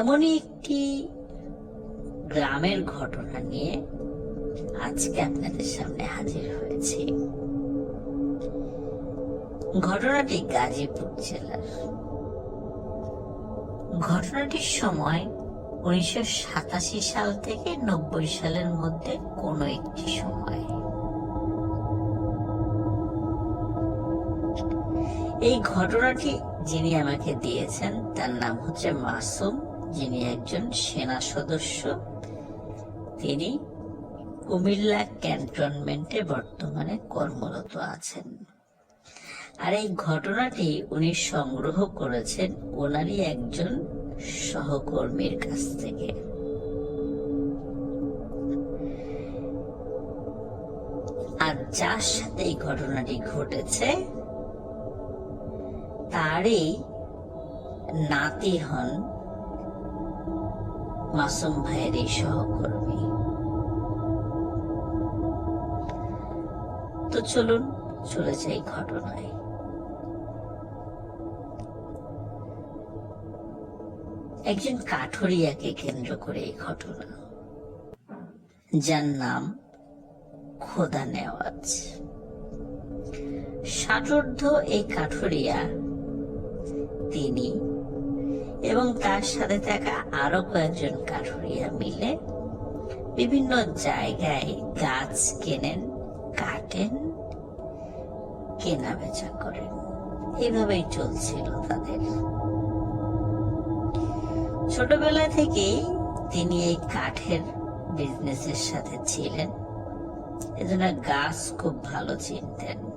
এমনই একটি গ্রামের ঘটনা নিয়ে আজকে আপনাদের সামনে হাজির হয়েছি। ঘটনাটি গাজীপুর জেলার। ঘটনাটির সময় উনিশশো সাতাশি সাল থেকে নব্বই সালের মধ্যে কোনো একটি সময়। এই ঘটনাটি যিনি আমাকে দিয়েছেন, তার নাম হচ্ছে মাসুম। যিনি একজন সেনা সদস্য, তিনি কুমিল্লা ক্যান্টনমেন্টে বর্তমানে কর্মরত আছেন। আর এই ঘটনাটি উনি সংগ্রহ করেছেন ওনারই একজন সহকর্মীর কাছ থেকে। আর যার সাথে এই ঘটনাটি ঘটেছে, তারই নাতি হন মাসুম ভাইয়ের এই সহকর্মী। তো চলুন, চলে যাই ঘটনায়। একজন কাঠুরিয়াকে কেন্দ্র করে এই ঘটনা। যার নাম খোদা নেওয়াজ। ষাটোর্ধ এই কাঠুরিয়া, তিনি এবং তার সাথে থাকা আরও কয়েকজন কাঠুরিয়া মিলে বিভিন্ন জায়গায় গাছ কেনেন, কাটেন কেনা বেচা করেন। এভাবেই চলছিল তাদের। ছোটবেলা থেকেই তিনি এই কাঠের বিজনেসের সাথে ছিলেন। এজন্য গাছ খুব ভালো চিনতেন।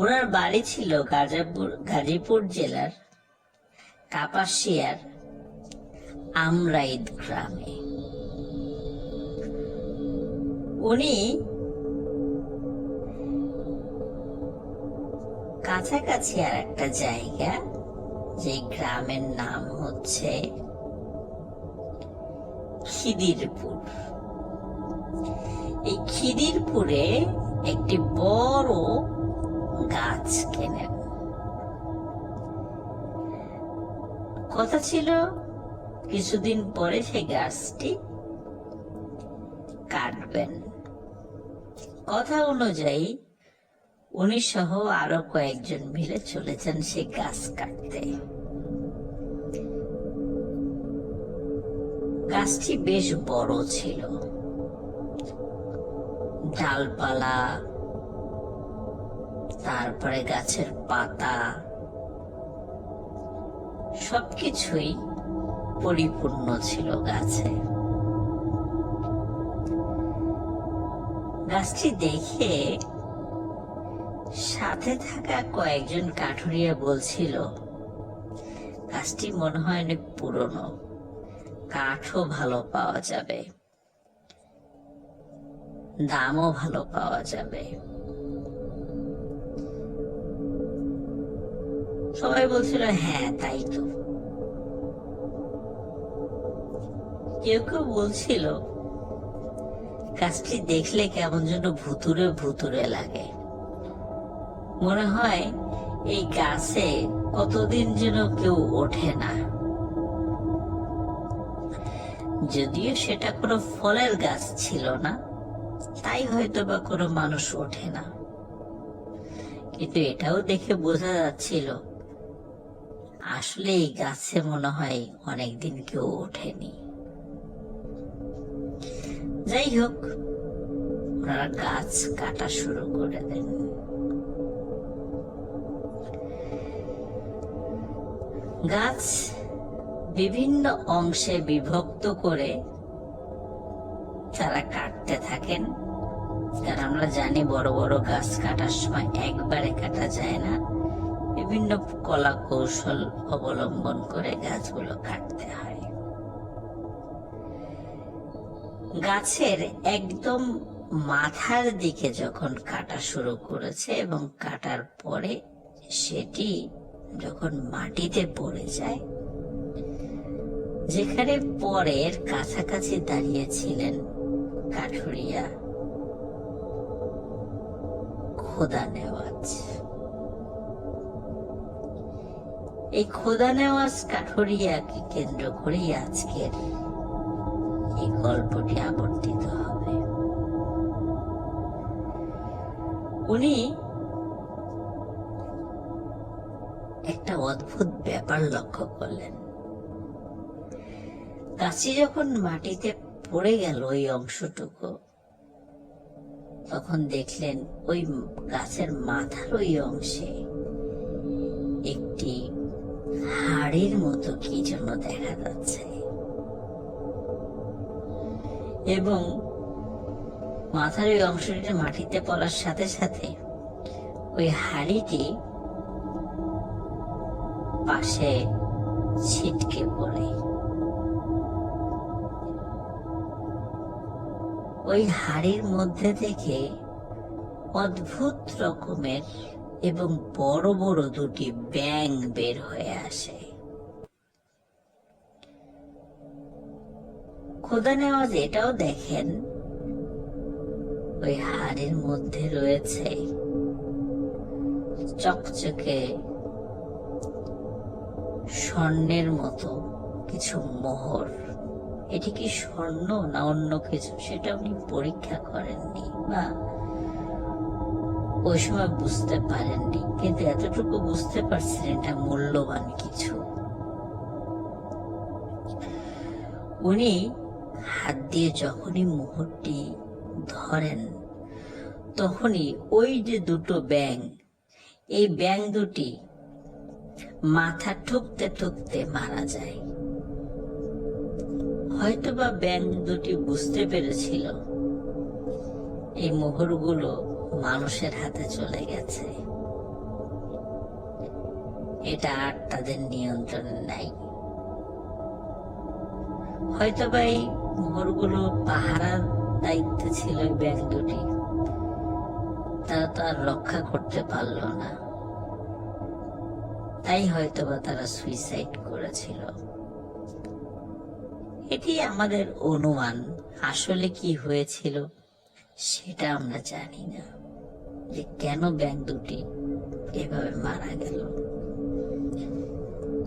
ওনার বাড়ি ছিল গাজাপুর, গাজীপুর জেলার কাপাসিয়ার আমরাইদ গ্রামে। উনি কাছাকাছি আর একটা জায়গা, যে গ্রামের নাম হচ্ছে খিদিরপুর। এই খিদিরপুরে একটি বড় গাছ কথা ছিল, কিছুদিন পরে সেই গাছটি কাটবেন। কথা অনুযায়ী, উনি সহ আরও কয়েকজন মিলে চলেছেন সেই গাছ কাটতে। গাছটি বেশ বড় ছিল। ডালপালা তারপরে গাছের পাতা। সবকিছুই পরিপূর্ণ ছিল গাছে। গাছটি দেখে সাথে থাকা কয়েকজন কাঠুরিয়া বলছিল, গাছটি মনে হয় অনেক পুরনো। কাঠও ভালো পাওয়া যাবে। দামও ভালো পাওয়া যাবে। সবাই বলছিল হ্যাঁ তাই তো। কেউ কেউ বলছিল, গাছটি দেখলে কেমন যেন ভুতুরে ভুতুরে লাগে। মনে হয় এই গাছে কতদিন যেন কেউ ওঠে না। যদিও সেটা কোনো ফলের গাছ ছিল না, তাই হয়তো বা কোনো মানুষ ওঠে না। কিন্তু এটাও দেখে বোঝা যাচ্ছিল আসলে এই গাছে মনে হয় অনেকদিন কেউ ওঠেনি। যাই হোক, ওনারা গাছ কাটা শুরু করে দেন। গাছ বিভিন্ন অংশে বিভক্ত করে তারা কাটতে থাকেন। কারণ আমরা জানি বড় বড় গাছ কাটার সময় একবারে কাটা যায় না। বিভিন্ন কলা কৌশল অবলম্বন করে গাছগুলো কাটতে হয়। গাছের একদম মাথার দিকে যখন কাটা শুরু করেছে এবং কাটার পরে সেটি যখন মাটিতে পড়ে যায়, যেখানে পরের কাছাকাছি দাঁড়িয়েছিলেন কাঠুরিয়া খোদা নেওয়াজ এই খোদা নেওয়াজ কাঠুরিয়াকে কেন্দ্র করেই আজকের এই গল্পটি আবর্তিত হবে। উনি একটা অদ্ভুত ব্যাপার লক্ষ্য করলেন। গাছটি যখন মাটিতে পড়ে গেল ওই অংশটুকু, তখন দেখলেন ওই গাছের মাথার ওই অংশে হাড়ের মতো কি যেন দেখা যাচ্ছে। এবং মাথার ওই অংশটি মাটিতে পড়ার সাথে সাথে ওই হাড়িটি পাশে ছিটকে পড়ে। ওই হাড়ির মধ্যে থেকে অদ্ভুত রকমের এবং বড় বড় দুটি ব্যাং বের হয়ে আসে। খোদা নেওয়াজ এটাও দেখেন, ওই হাড়ের মধ্যে রয়েছে চকচকে স্বর্ণের মতো কিছু মোহর। এটি কি স্বর্ণ না অন্য কিছু? সেটা উনি পরীক্ষা করেননি বা ওই সময় বুঝতে পারেননি। কিন্তু এতটুকু বুঝতে পারছেন এটা মূল্যবান কিছু। উনি হাত দিয়ে যখনই মোহরটি ধরেন, তখনই ওই যে দুটো ব্যাং এই ব্যাং দুটি মাথা ঠুকতে ঠুকতে মারা যায়। হয়তোবা ব্যাং দুটি বুঝতে পেরেছিল, এই মোহরগুলো মানুষের হাতে চলে গেছে। এটা আর তাদের নিয়ন্ত্রণে নাই। হয়তোবা এই মোহরগুলো পাহারার দায়িত্বে ছিল এই ব্যাং দুটি। তারা তো আর রক্ষা করতে পারল না। তাই হয়তোবা তারা সুইসাইড করেছিল। এটি আমাদের অনুমান। আসলে কি হয়েছিল সেটা আমরা জানি না। যে কেন ব্যাং দুটি এভাবে মারা গেল।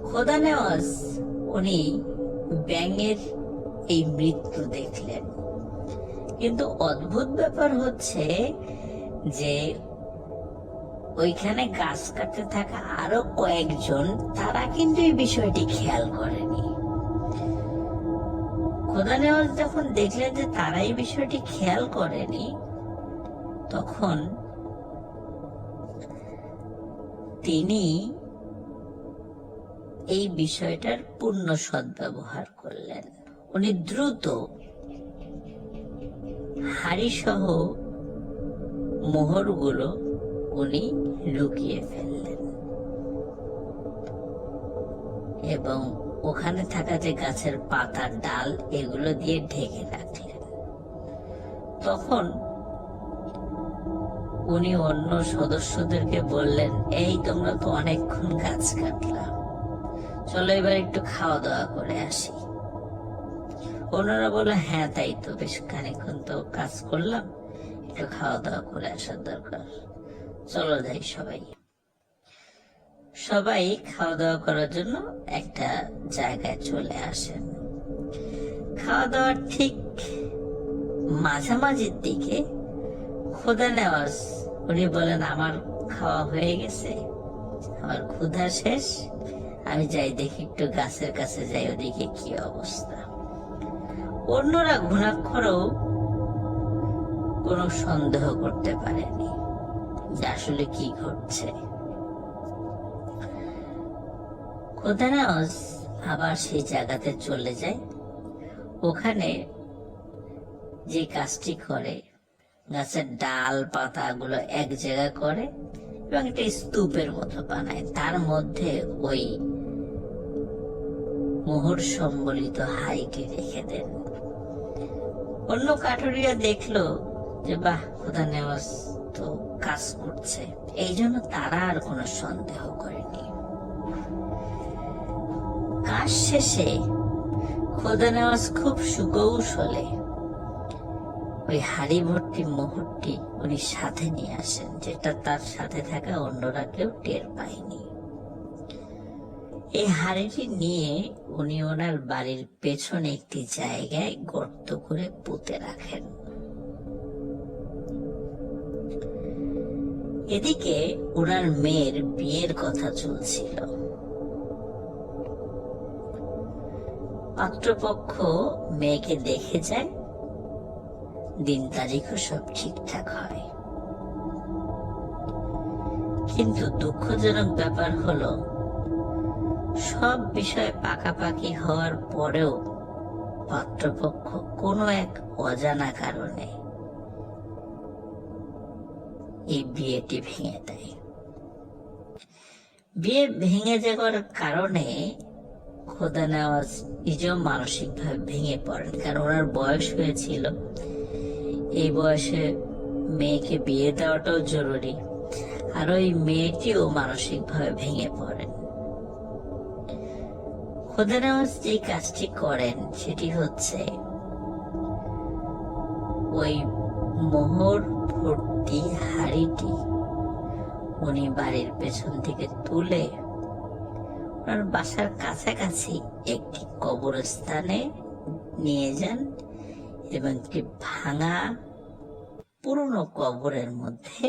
খোদা নেওয়াজ, উনি ব্যাঙের এই মৃত্যু দেখলেন। কিন্তু অদ্ভুত ব্যাপার হচ্ছে যে ওইখানে গাছ কাটতে থাকা আরও কয়েকজন, তারা কিন্তু এই বিষয়টি খেয়াল করেনি। খোদা নেওয়াজ যখন দেখলেন যে তারা এই বিষয়টি খেয়াল করেনি, তখন তিনি এই বিষয়টার পূর্ণ সদ্ব্যবহার করলেন। উনি দ্রুত হাড়ি সহ মোহরগুলো উনি লুকিয়ে ফেললেন। এবং ওখানে থাকা যে গাছের পাতার ডাল, এগুলো দিয়ে ঢেকে রাখলেন। তখন উনি অন্য সদস্যদেরকে বললেন, এই তোমরা তো অনেকক্ষণ গাছ কাটলাম চলো এবার একটু খাওয়া দাওয়া করে আসি। অন্যরা বলল হ্যাঁ তাই তো, বেশ খানিক্ষণ তো কাজ করলাম, একটু খাওয়া দাওয়া করে আসার দরকার। চলো যাই সবাই। সবাই খাওয়া দাওয়া করার জন্য একটা জায়গায় চলে আসেন খাওয়া দাওয়ার ঠিক মাঝামাঝির দিকে খোদা নেওয়াজ উনি বলেন, আমার খাওয়া হয়ে গেছে, আমার ক্ষুধা শেষ, আমি যাই দেখি একটু গাছের কাছে যাই, ওদিকে কি অবস্থা? অন্যরা ঘুণাক্ষরও কোনো সন্দেহ করতে পারেনি যে আসলে কি ঘটছে। খোদানাওয়াজ আবার সেই জায়গাতে চলে যায়। ওখানে যে কাজটি করে, গাছের ডাল পাতাগুলো এক জায়গা করে এবং একটা স্তূপের মতো বানায়। তার মধ্যে ওই মোহর সম্বলিত হাইটি রেখে দেন। অন্য কাঠুরিয়া দেখল যে, বাহ, খোদা নেওয়াজ তো কাজ করছে। এই জন্য তারা আর কোনো সন্দেহ করেনি। কাজ শেষে খোদা নেওয়াজ খুব সুকৌশলে ওই হাড়ি ভর্তি মোহরটি উনি সাথে নিয়ে আসেন, যেটা তার সাথে থাকা অন্যরা কেউ টের পায়নি। এই হাড়িটি নিয়ে উনি ওনার বাড়ির পেছনে একটি জায়গায় গর্ত করে পুঁতে রাখেন। এদিকে ওনার মেয়ের বিয়ের কথা চলছিল। পাত্রপক্ষ মেয়েকে দেখে যায়। দিন তারিখও সব ঠিকঠাক হয়। কিন্তু দুঃখজনক ব্যাপার হলো সব বিষয় পাকাপাকি হওয়ার পরেও পাত্রপক্ষ কোনো এক অজানা কারণে এই বিয়েটি ভেঙে দেয়। বিয়ে ভেঙে যাওয়ার কারণে খোদা নেওয়াজ নিজেও মানসিকভাবে ভেঙে পড়েন, কারণ ওনার বয়স হয়েছিল। এই বয়সে মেয়েকে বিয়ে দেওয়াটাও জরুরি, আর ওই মেয়েটিও মানসিকভাবে ভেঙে পড়েন। খোদা নেওয়াজ যে কাজটি করেন, সেটি হচ্ছে ওই মোহর ভর্তি হাড়িটি উনি বাড়ির পেছন থেকে তুলে ওনার বাসার কাছাকাছি একটি কবরস্থানে নিয়ে যান এবং একটি ভাঙা পুরনো কবরের মধ্যে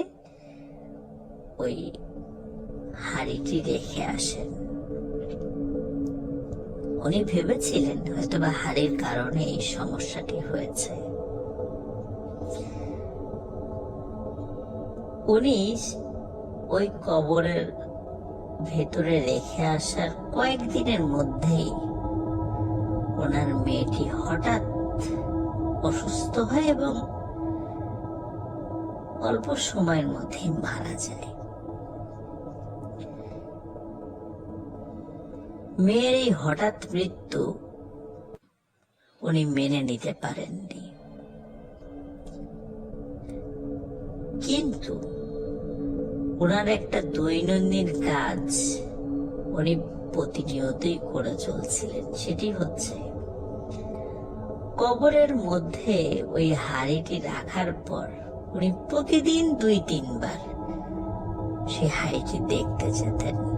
ওই হাড়িটি রেখে আসেন। উনি ভেবেছিলেন হয়তোবা হাড়ির কারণে এই সমস্যাটি হয়েছে। উনি ওই কবরের ভেতরে রেখে আসার কয়েকদিনের মধ্যেই ওনার মেয়েটি হঠাৎ অসুস্থ হয় এবং অল্প সময়ের মধ্যেই মারা যায়। মেয়ের এই হঠাৎ মৃত্যু উনি মেনে নিতে পারেননি। কিন্তু ওনার একটা দৈনন্দিন কাজ উনি প্রতিনিয়তই করে চলছিলেন, সেটি হচ্ছে কবরের মধ্যে ওই হাড়িটি রাখার পর উনি প্রতিদিন দুই তিনবার সেই হাড়িটি দেখতে যেতেন।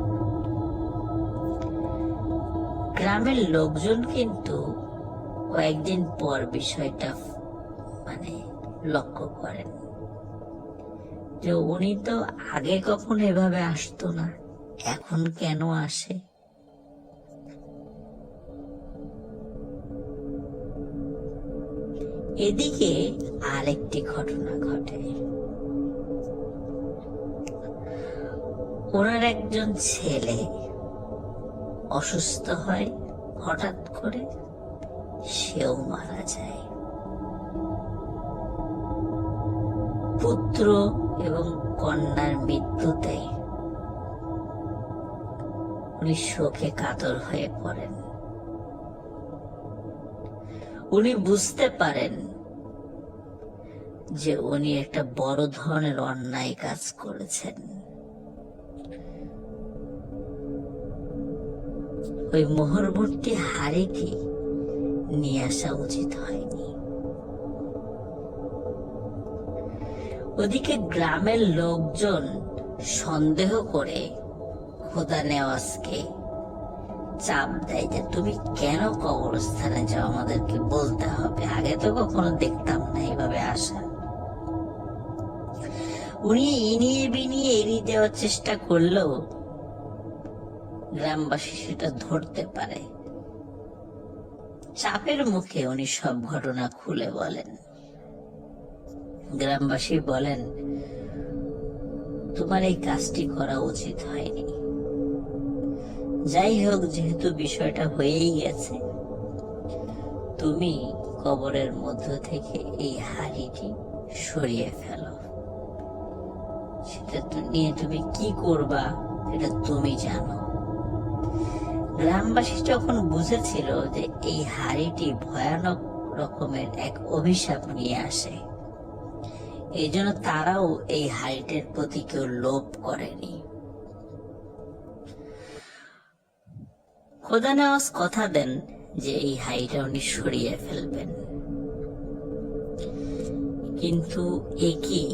গ্রামের লোকজন কিন্তু কয়েকদিন পর বিষয়টা মানে লক্ষ্য করেন। যে উনি তো আগে কখনো এভাবে আসতো না, এখন কেন আসে? এদিকে আরেকটি ঘটনা ঘটে। ওনার একজন ছেলে অসুস্থ হয়, হঠাৎ করে সেও মারা যায়। পুত্র এবং কন্যার মৃত্যুতে উনি শোকে কাতর হয়ে পড়েন। উনি বুঝতে পারেন যে উনি একটা বড় ধরনের অন্যায় কাজ করেছেন। ওই মোহরবর্তী হাড়িটি নিয়ে আসা উচিত হয়নি? ওদিকে গ্রামের লোকজন সন্দেহ করে খোদা নেওয়াজকে চাপ দেয় যে, তুমি কেন কবরস্থানে যাও? আমাদেরকে বলতে হবে। আগে তো কখনো দেখতাম না এইভাবে আসা। উনি ইনিয়ে বিনিয়ে এড়িয়ে দেওয়ার চেষ্টা করলেও গ্রামবাসী সেটা ধরতে পারে। চাপের মুখে উনি সব ঘটনা খুলে বলেন। গ্রামবাসী বলেন, তোমার এই কাজটি করা উচিত হয়নি। যাই হোক, যেহেতু বিষয়টা হয়েই গেছে, তুমি কবরের মধ্য থেকে এই হাড়িটি সরিয়ে ফেলো। সেটা নিয়ে তুমি কি করবা, এটা তুমি জানো। গ্রামবাসী যখন বুঝেছিল যে এই হাড়িটি ভয়ানক রকমের এক অভিশাপ নিয়ে আসে, এই জন্য তারাও এই হাড়িটির প্রতি কেউ লোভ করেনি। খোদা নেওয়াজ কথা দেন যে এই হাড়িটা উনি সরিয়ে ফেলবেন। কিন্তু একই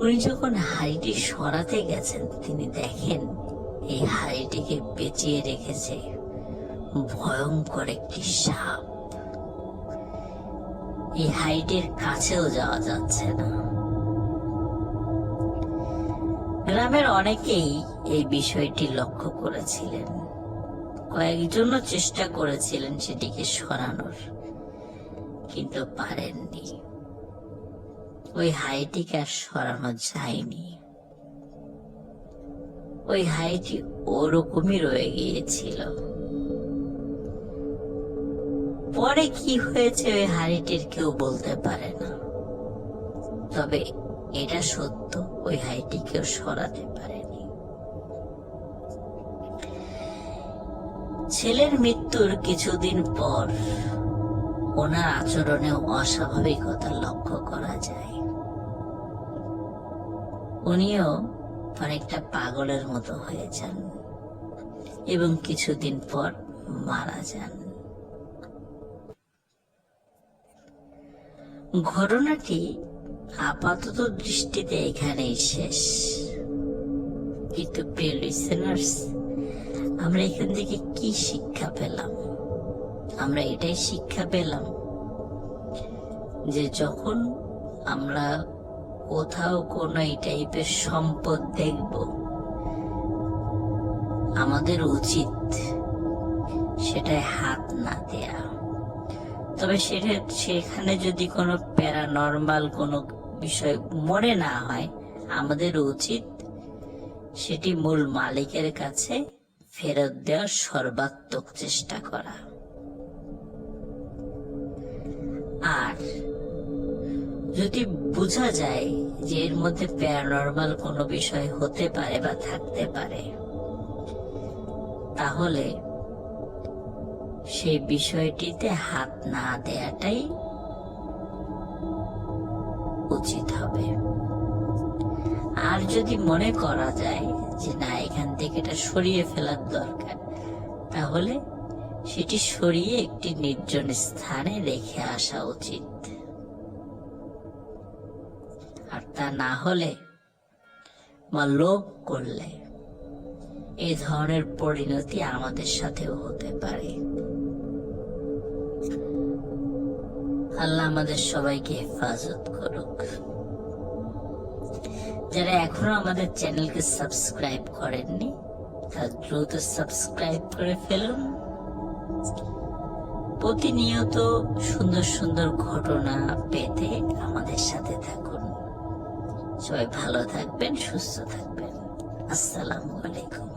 উনি যখন হাড়িটি সরাতে গেছেন, তিনি দেখেন এই হাড়িটিকে পেঁচিয়ে রেখেছে। ভয়ঙ্কর একটি সাপ। এই হাইটের কাছেও যাওয়া যাচ্ছে না। গ্রামের অনেকেই এই বিষয়টি লক্ষ্য করেছিলেন। কয়েকজনও চেষ্টা করেছিলেন সেটিকে সরানোর, কিন্তু পারেননি। ওই হাইটিকে আর সরানো যায়নি। ওই হাইটি ওরকমই রয়ে গিয়েছিল। পরে কি হয়েছে ওই হাড়িটির কেউ বলতে পারে না। তবে এটা সত্য, ওই হাইটি কেউ সরাতে পারেনি। ছেলের মৃত্যুর কিছুদিন পর ওনার আচরণে অস্বাভাবিকতা লক্ষ্য করা যায়। উনিও অনেকটা পাগলের মতো হয়ে যান এবং কিছুদিন পর মারা যান। ঘটনাটি আপাতত দৃষ্টিতে এখানেই শেষ। কিন্তু আমরা এখান থেকে কি শিক্ষা পেলাম? আমরা এটাই শিক্ষা পেলাম যে যখন আমরা কোথাও কোনো এই টাইপের সম্পদ দেখব। আমাদের উচিত সেটায় হাত না দেয়া। তবে সেটা, সেখানে যদি কোনো প্যারানর্মাল কোনো বিষয় মনে না হয়, আমাদের উচিত সেটি মূল মালিকের কাছে ফেরত দেওয়ার সর্বাত্মক চেষ্টা করা। আর যদি বোঝা যায় যে এর মধ্যে প্যারানর্মাল কোনো বিষয় হতে পারে বা থাকতে পারে, তাহলে সেই বিষয়টিতে হাত না দেয়াটাই উচিত হবে। আর যদি মনে করা যায় যে না, এখান থেকে এটা সরিয়ে ফেলার দরকার, তাহলে সেটি সরিয়ে একটি নির্জন স্থানে রেখে আসা উচিত। আর তা না হলে বা লোভ করলে এই ধরনের পরিণতি আমাদের সাথেও হতে পারে। আল্লাহ আমাদের সবাইকে হেফাজত করুক। যারা এখনও আমাদের চ্যানেলকে সাবস্ক্রাইব করেননি তা দ্রুত সাবস্ক্রাইব করে ফেলুন। প্রতিনিয়ত সুন্দর সুন্দর ঘটনা পেতে আমাদের সাথে থাকুন। সবাই ভালো থাকবেন সুস্থ থাকবেন। আসসালামু আলাইকুম।